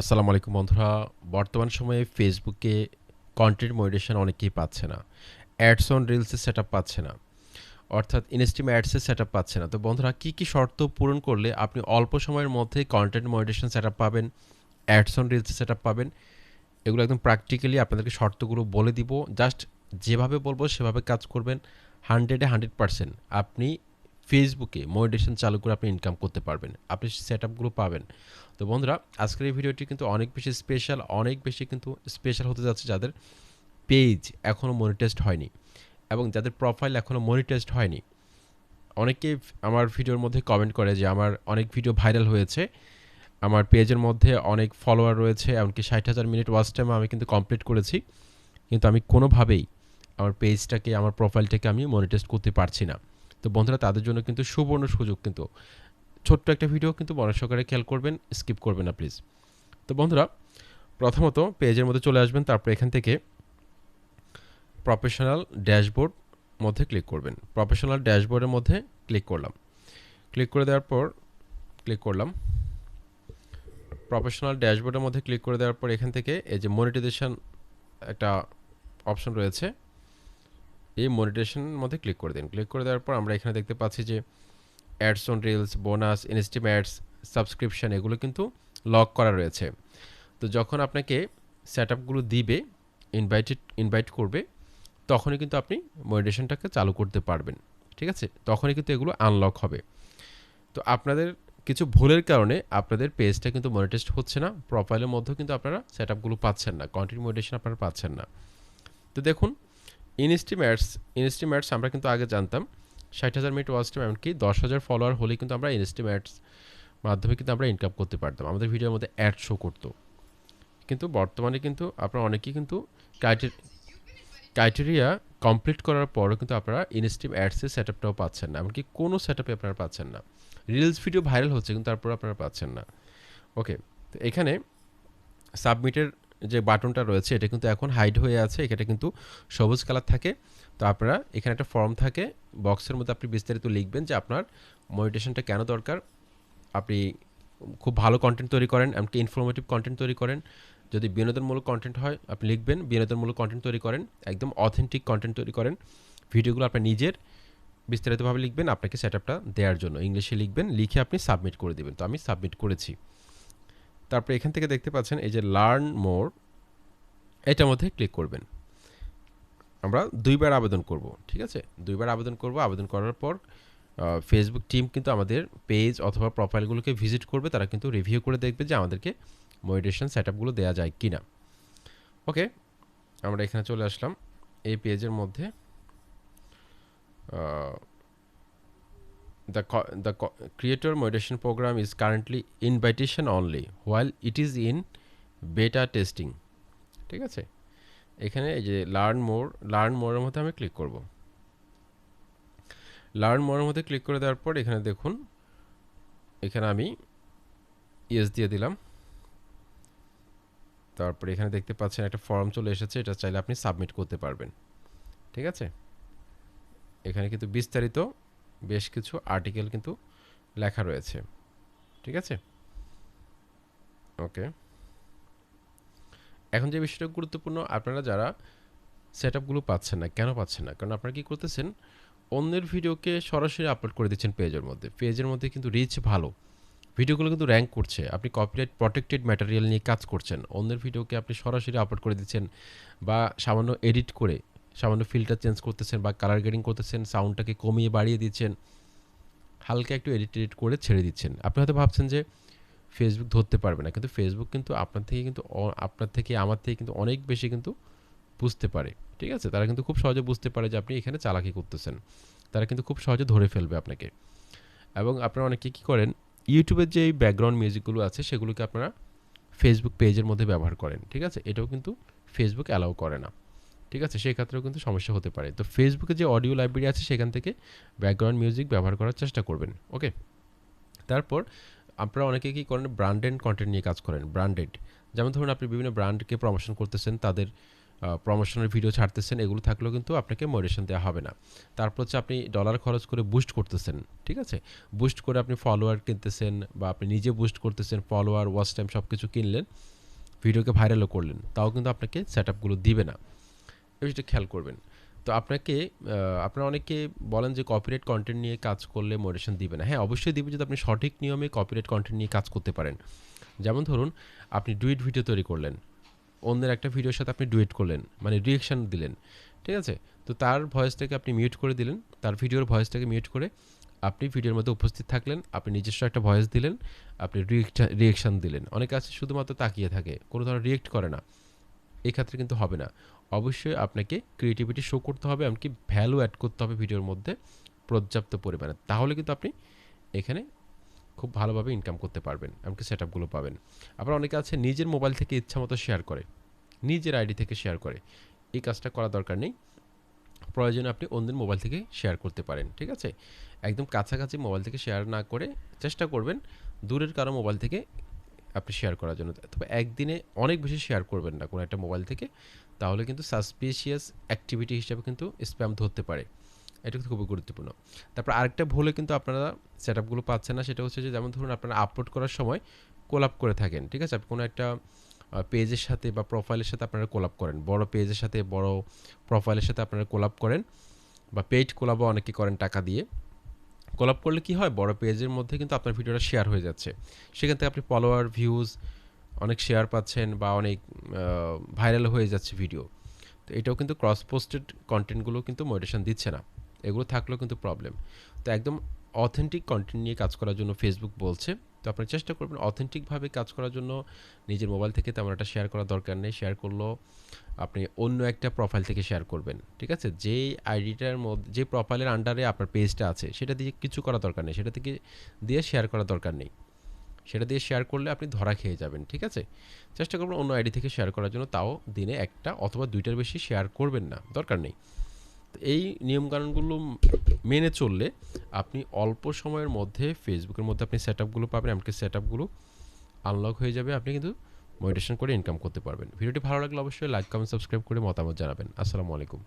আসসালামু আলাইকুম বন্ধুরা। বর্তমান সময়ে ফেসবুকে কন্টেন্ট মনিটেশন অনেকেই পাচ্ছে না। অ্যাডস অন রিলসের সেট পাচ্ছে না। অর্থাৎ ইনস্টিম অ্যাডসের সেট পাচ্ছে না। তো বন্ধুরা, কী কী শর্ত পূরণ করলে আপনি অল্প সময়ের মধ্যে কন্টেন্ট মনিটেশন সেট পাবেন অ্যাডস অন রিলসের সেট পাবেন? এগুলো একদম প্র্যাকটিক্যালি আপনাদেরকে শর্তগুলো বলে দিব। জাস্ট যেভাবে বলব সেভাবে কাজ করবেন। হান্ড্রেডে হান্ড্রেড পারসেন্ট আপনি ফেসবুকে মনিটেশন চালু করে আপনি ইনকাম করতে পারবেন। আপনি সেট আপগুলো পাবেন। তো বন্ধুরা, আজকের এই ভিডিওটি কিন্তু অনেক বেশি স্পেশাল অনেক বেশি কিন্তু স্পেশাল হতে যাচ্ছে যাদের পেজ এখনও মনিটাইজড হয়নি এবং যাদের প্রোফাইল এখনও মনিটাইজড হয়নি। অনেকে আমার ভিডিওর মধ্যে কমেন্ট করে যে আমার অনেক ভিডিও ভাইরাল হয়েছে। আমার পেজের মধ্যে অনেক ফলোয়ার রয়েছে, এমনকি ষাট হাজার মিনিট ওয়াচ টাইম আমি কিন্তু কমপ্লিট করেছি। কিন্তু আমি কোনোভাবেই আমার পেজটাকে আমার প্রোফাইলটাকে আমি মনিটাইজ করতে পারছি না। তো বন্ধুরা, তাদের জন্য কিন্তু সুবর্ণ সুযোগ কিন্তু। ছোট্ট একটা ভিডিও কিন্তু বড় সহকারে খেয়াল করবেন, স্কিপ করবেন না, প্লিজ। তো বন্ধুরা, প্রথমত পেজের মধ্যে চলে আসবেন, তারপর এখান থেকে প্রফেশনাল ড্যাশবোর্ড মধ্যে ক্লিক করবেন। প্রফেশনাল ড্যাশবোর্ডের মধ্যে ক্লিক করলাম। ক্লিক করে দেওয়ার পর, ক্লিক করলাম। প্রফেশনাল ড্যাশবোর্ডের মধ্যে ক্লিক করে দেওয়ার পর এখান থেকে এই যে মনিটাইজেশন একটা অপশন রয়েছে এই মনিটাইজেশনের মধ্যে ক্লিক করে দিন। ক্লিক করে দেওয়ার পর আমরা এখানে দেখতে পাচ্ছি যে ads on reels bonus instream ads subscription এগুলো কিন্তু লক করা রয়েছে। তো যখন আপনাকে সেট আপগুলো দিবে ইনভাইটেড ইনভাইট করবে, তখনই কিন্তু আপনি মনিটেশনটাকে চালু করতে পারবেন। ঠিক আছে? তখনই কিন্তু এগুলো আনলক হবে। তো আপনাদের কিছু ভুলের কারণে আপনাদের পেজটা কিন্তু মনিটেস্ট হচ্ছে না। প্রোফাইলের মধ্যেও কিন্তু আপনারা সেট আপগুলো পাচ্ছেন না। কন্টেন্ট মনিটেশন আপনারা পাচ্ছেন না। তো দেখুন ইনস্টিম অ্যাডস ইনস্টিম অ্যাডস আমরা কিন্তু আগে জানতাম, ষাট হাজার মিনিট ওয়াচ টাইম এমনকি দশ হাজার ফলোয়ার হলে কিন্তু আমরা ইনস্টিম অ্যাডস মাধ্যমে কিন্তু আমরা ইনকাম করতে পারতাম। আমাদের ভিডিওর মধ্যে অ্যাড শো করতো। কিন্তু বর্তমানে কিন্তু আপনারা অনেকেই কিন্তু ক্রাইটেরিয়া কমপ্লিট করার পরও কিন্তু আপনারা ইনস্টিম অ্যাডসের সেট আপটাও পাচ্ছেন না। এমনকি কোনো সেট আপে আপনারা পাচ্ছেন না। রিলস ভিডিও ভাইরাল হচ্ছে কিন্তু তারপর আপনারা পাচ্ছেন না। ওকে তো এখানে সাবমিটের যে বাটনটা রয়েছে, এটা কিন্তু এখন হাইড হয়ে আছে এটা কিন্তু সবুজ কালার থাকে। তো আপনারা এখানে একটা ফর্ম থাকে বক্সের মধ্যে আপনি বিস্তারিত লিখবেন যে আপনার মডিটেশনটা কেন দরকার। আপনি খুব ভালো কন্টেন্ট তৈরি করেন, এমনকি ইনফরমেটিভ কন্টেন্ট তৈরি করেন। যদি বিনোদনমূলক কন্টেন্ট হয়, আপনি লিখবেন, বিনোদনমূলক কন্টেন্ট তৈরি করেন, একদম অথেন্টিক কন্টেন্ট তৈরি করেন। ভিডিওগুলো আপনার নিজের বিস্তারিতভাবে লিখবেন, আপনাকে সেট আপটা দেওয়ার জন্য। ইংলিশে লিখবেন, লিখে আপনি সাবমিট করে দেবেন। তো আমি সাবমিট করেছি। তারপরে এখান থেকে দেখতে পাচ্ছেন এই যে লার্ন মোর এটার মধ্যে ক্লিক করবেন। আমরা দুইবার আবেদন করব, ঠিক আছে? দুইবার আবেদন করব, আবেদন করার পর ফেসবুক টিম কিন্তু আমাদের পেজ অথবা প্রোফাইলগুলোকে ভিজিট করবে, তারা কিন্তু রিভিউ করে দেখবে যে আমাদেরকে মডিটেশন সেট আপগুলো দেওয়া যায় কি না ওকে আমরা এখানে চলে আসলাম, এই পেজের মধ্যে the the creator moderation program is currently invitation only while it is in beta testing. ঠিক আছে? এখানে এই যে লার্ন মোর লার্ন মোরের মধ্যে আমি ক্লিক করব। লার্ন মোরের মধ্যে ক্লিক করে দেওয়ার পর এখানে দেখুন, এখানে আমি ইয়েস দিয়ে দিলাম। তারপরে এখানে দেখতে পাচ্ছেন একটা ফর্ম চলে এসেছে, এটা চাইলে আপনি সাবমিট করতে পারবেন। ঠিক আছে? এখানে কিন্তু বিস্তারিত বেশ কিছু আর্টিকেল কিন্তু লেখা রয়েছে। ঠিক আছে? ওকে এখন যে বিষয়টা গুরুত্বপূর্ণ, আপনারা যারা সেট আপগুলো পাচ্ছেন না, কেন পাচ্ছেন না? কারণ আপনারা কী করতেছেন, অন্যের ভিডিওকে সরাসরি আপলোড করে দিচ্ছেন পেজের মধ্যে। পেজের মধ্যে কিন্তু রিচ ভালো। ভিডিওগুলো কিন্তু র্যাঙ্ক করছে। আপনি কপিরাইট প্রটেক্টেড ম্যাটেরিয়াল নিয়ে কাজ করছেন। অন্যের ভিডিওকে আপনি সরাসরি আপলোড করে দিচ্ছেন বা সামান্য এডিট করে সামান্য ফিল্টার চেঞ্জ করতেছেন বা কালার গ্রেডিং করতেছেন সাউন্ডটাকে কমিয়ে বাড়িয়ে দিচ্ছেন, হালকা একটু এডিট এডিট করে ছেড়ে দিচ্ছেন। আপনি হয়তো ভাবছেন যে ফেসবুক ধরতে পারবে না, কিন্তু ফেসবুক কিন্তু আপনার থেকে কিন্তু আপনার থেকে আমার থেকে কিন্তু অনেক বেশি কিন্তু বুঝতে পারে, ঠিক আছে? তারা কিন্তু খুব সহজে বুঝতে পারে যে আপনি এখানে চালাকি করতেছেন। তারা কিন্তু খুব সহজে ধরে ফেলবে আপনাকে। এবং আপনারা অনেকে কী করেন ইউটিউবের যে ব্যাকগ্রাউন্ড মিউজিকগুলো আছে, সেগুলোকে আপনারা ফেসবুক পেজের মধ্যে ব্যবহার করেন, ঠিক আছে? এটাও কিন্তু ফেসবুক অ্যালাউ করে না। ঠিক আছে? সেই ক্ষেত্রেও কিন্তু সমস্যা হতে পারে। তো ফেসবুকে যে অডিও লাইব্রেরি আছে সেখান থেকে ব্যাকগ্রাউন্ড মিউজিক ব্যবহার করার চেষ্টা করবেন ওকে তারপর আপনারা অনেকে কী করেন? ব্র্যান্ডেড কন্টেন্ট নিয়ে কাজ করেন ব্র্যান্ডেড যেমন ধরুন আপনি বিভিন্ন ব্র্যান্ডকে প্রমোশন করতেছেন, তাদের প্রমোশনের ভিডিও ছাড়তেছেন, এগুলো থাকলেও কিন্তু আপনাকে মোটিভেশন দেওয়া হবে না। তারপর হচ্ছে আপনি ডলার খরচ করে বুস্ট করতেছেন, ঠিক আছে? বুস্ট করে আপনি ফলোয়ার কিনতেছেন বা আপনি নিজে বুস্ট করতেছেন ফলোয়ার ওয়াচ টাইম সব কিছু কিনলেন ভিডিওকে ভাইরালও করলেন, তাও কিন্তু আপনাকে সেট আপগুলো দিবে না। বিষয়টা খেয়াল করবেন। তো আপনাকে আপনারা অনেকে বলেন যে কপিরাইট কন্টেন্ট নিয়ে কাজ করলে মোটিভেশন দিবে না। হ্যাঁ অবশ্যই দিবে যদি আপনি সঠিক নিয়মে কপিরাইট কন্টেন্ট নিয়ে কাজ করতে পারেন। যেমন ধরুন, আপনি ডুইট ভিডিও তৈরি করলেন। অন্যের একটা ভিডিওর সাথে আপনি ডুয়েট করলেন মানে রিয়েকশান দিলেন। ঠিক আছে? তো তার ভয়েসটাকে আপনি মিউট করে দিলেন, তার ভিডিওর ভয়েসটাকে মিউট করে আপনি ভিডিওর মধ্যে উপস্থিত থাকলেন, আপনি নিজস্ব একটা ভয়েস দিলেন, আপনি রিয়েকশান দিলেন। অনেকে আছে শুধুমাত্র তাকিয়ে থাকে, কোনো ধরনের রিয়েক্ট করে না। এই ক্ষেত্রে কিন্তু হবে না। অবশ্যই আপনাকে ক্রিয়েটিভিটি শো করতে হবে, এমনকি ভ্যালু অ্যাড করতে হবে ভিডিওর মধ্যে পর্যাপ্ত পরিমাণে। তাহলে কিন্তু আপনি এখানে খুব ভালোভাবে ইনকাম করতে পারবেন, এমনকি সেট আপগুলো পাবেন। আবার অনেকে আছে, নিজের মোবাইল থেকে ইচ্ছা মতো শেয়ার করে, নিজের আইডি থেকে শেয়ার করে। এই কাজটা করা দরকার নেই। প্রয়োজনে আপনি অন্যের মোবাইল থেকে শেয়ার করতে পারেন, ঠিক আছে? একদম কাছাকাছি মোবাইল থেকে শেয়ার না করে চেষ্টা করবেন, দূরের কারও মোবাইল থেকে আপনি শেয়ার করার জন্য। তবে একদিনে অনেক বেশি শেয়ার করবেন না কোনো একটা মোবাইল থেকে। তাহলে কিন্তু সাসপিশিয়াস অ্যাক্টিভিটি হিসাবে কিন্তু স্প্যাম ধরতে পারে। এটা কিন্তু খুবই গুরুত্বপূর্ণ। তারপর আরেকটা ভুলে কিন্তু আপনারা সেট আপগুলো পাচ্ছেন না, সেটা হচ্ছে যে যেমন ধরুন আপনারা আপলোড করার সময় কোলাপ করে থাকেন, ঠিক আছে? কোনো একটা পেজের সাথে বা প্রোফাইলের সাথে আপনারা কোলাপ করেন। বড় পেজের সাথে, বড় প্রোফাইলের সাথে আপনারা কোলাপ করেন বা পেইড কোলাপও অনেকে করেন টাকা দিয়ে। কোলাপ করলে কি হয়? বড় পেজের মধ্যে কিন্তু আপনার ভিডিওটা শেয়ার হয়ে যাচ্ছে। সেখান থেকে আপনি ফলোয়ার ভিউজ অনেক শেয়ার পাচ্ছেন বা অনেক ভাইরাল হয়ে যাচ্ছে ভিডিও তো এটাও কিন্তু ক্রস পোস্টেড কন্টেন্টগুলো কিন্তু মোটিভেশন দিচ্ছে না। এগুলো থাকলেও কিন্তু প্রবলেম তো একদম অথেন্টিক কন্টেন্ট নিয়ে কাজ করার জন্য ফেসবুক বলছে তো আপনারা চেষ্টা করবেন অথেন্টিকভাবে কাজ করার জন্য। নিজের মোবাইল থেকে তেমন একটা শেয়ার করার দরকার নেই। শেয়ার করলেও আপনি অন্য একটা প্রোফাইল থেকে শেয়ার করবেন, ঠিক আছে? যেই আইডিটার মধ্যে যে প্রোফাইলের আন্ডারে আপনার পেজটা আছে, সেটা দিয়ে কিছু করা দরকার নেই। সেটা থেকে দিয়ে শেয়ার করার দরকার নেই। সেটা দিয়ে শেয়ার করলে আপনি ধরা খেয়ে যাবেন, ঠিক আছে? চেষ্টা করবেন অন্য আইডি থেকে শেয়ার করার জন্য। তাও দিনে একটা অথবা দুইটার বেশি শেয়ার করবেন না। দরকার নেই। এই নিয়মকানুনগুলো মেনে চললে আপনি অল্প সময়ের মধ্যে ফেসবুকের মধ্যে আপনি সেট আপগুলো পাবেন, এমনকি সেট আপগুলো আনলক হয়ে যাবে, আপনি কিন্তু মেডিটেশন করে ইনকাম করতে পারবেন। ভিডিওটি ভালো লাগলে অবশ্যই লাইক কমেন্ট সাবস্ক্রাইব করে মতামত জানাবেন। আসসালামু আলাইকুম।